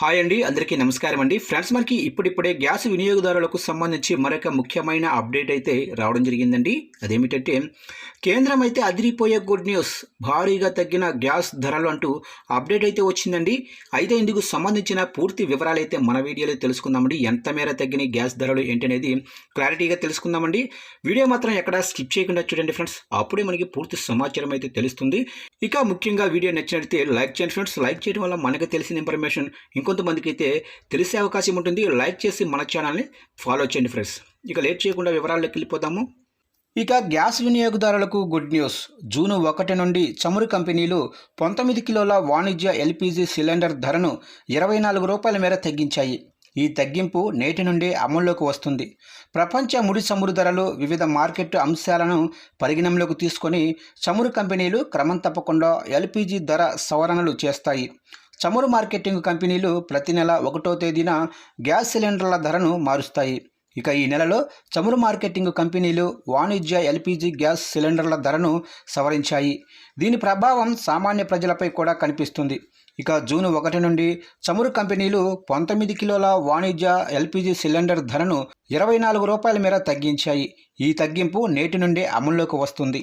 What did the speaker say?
Hi అండి అందరికీ నమస్కారం అండి. ఫ్రెండ్స్ మనకి ఇప్పుడిప్పుడే గ్యాస్ వినియోగదారులకు సంబంధించి మరొక ముఖ్యమైన అప్డేట్ అయితే రావడం జరిగిందండి. అదేమిటంటే కేంద్రం అయితే అదిరిపోయే గుడ్ న్యూస్ భారీగా తగ్గిన గ్యాస్ ధరలు అంటూ అప్డేట్ అయితే వచ్చిందండి. అయితే ఇందుకు సంబంధించిన పూర్తి వివరాలు అయితే మన వీడియోలో తెలుసుకుందామండి. ఎంత మేర తగ్గిన గ్యాస్ ధరలు ఏంటనేది క్లారిటీగా తెలుసుకుందామండి. వీడియో మాత్రం ఎక్కడ స్కిప్ చేయకుండా చూడండి ఫ్రెండ్స్. అప్పుడే మనకి పూర్తి సమాచారం అయితే తెలుస్తుంది. ఇక ముఖ్యంగా వీడియో నచ్చినట్లయితే లైక్ చేయండి ఫ్రెండ్స్. లైక్ చేయడం వల్ల మనకు తెలిసిన ఇన్ఫర్మేషన్ ఇంకొంతమందికి అయితే తెలిసే అవకాశం ఉంటుంది. లైక్ చేసి మన ఛానల్ని ఫాలో చేయండి ఫ్రెండ్స్. ఇక లేట్ చేయకుండా వివరాల్లోకి వెళ్ళిపోదాము. ఇక గ్యాస్ వినియోగదారులకు గుడ్ న్యూస్. జూను ఒకటి నుండి చమురు కంపెనీలు పంతొమ్మిది కిలోల వాణిజ్య ఎల్పిజి సిలిండర్ ధరను ఇరవై నాలుగు రూపాయల మేర తగ్గించాయి. ఈ తగ్గింపు నేటి నుండి అమల్లోకి వస్తుంది. ప్రపంచ ముడి చమురు ధరలు వివిధ మార్కెట్ అంశాలను పరిగణంలోకి తీసుకొని చమురు కంపెనీలు క్రమం తప్పకుండా ఎల్పిజి ధర సవరణలు చేస్తాయి. చమురు మార్కెటింగ్ కంపెనీలు ప్రతి నెల ఒకటో తేదీన గ్యాస్ సిలిండర్ల ధరను మారుస్తాయి. ఇక ఈ నెలలో చమురు మార్కెటింగ్ కంపెనీలు వాణిజ్య ఎల్పిజి గ్యాస్ సిలిండర్ల ధరను సవరించాయి. దీని ప్రభావం సామాన్య ప్రజలపై కూడా కనిపిస్తుంది. ఇక జూన్ ఒకటి నుండి చమురు కంపెనీలు పంతొమ్మిది కిలోల వాణిజ్య ఎల్పిజి సిలిండర్ ధరను ఇరవై నాలుగు రూపాయల మేర తగ్గించాయి. ఈ తగ్గింపు నేటి నుండి అమల్లోకి వస్తుంది.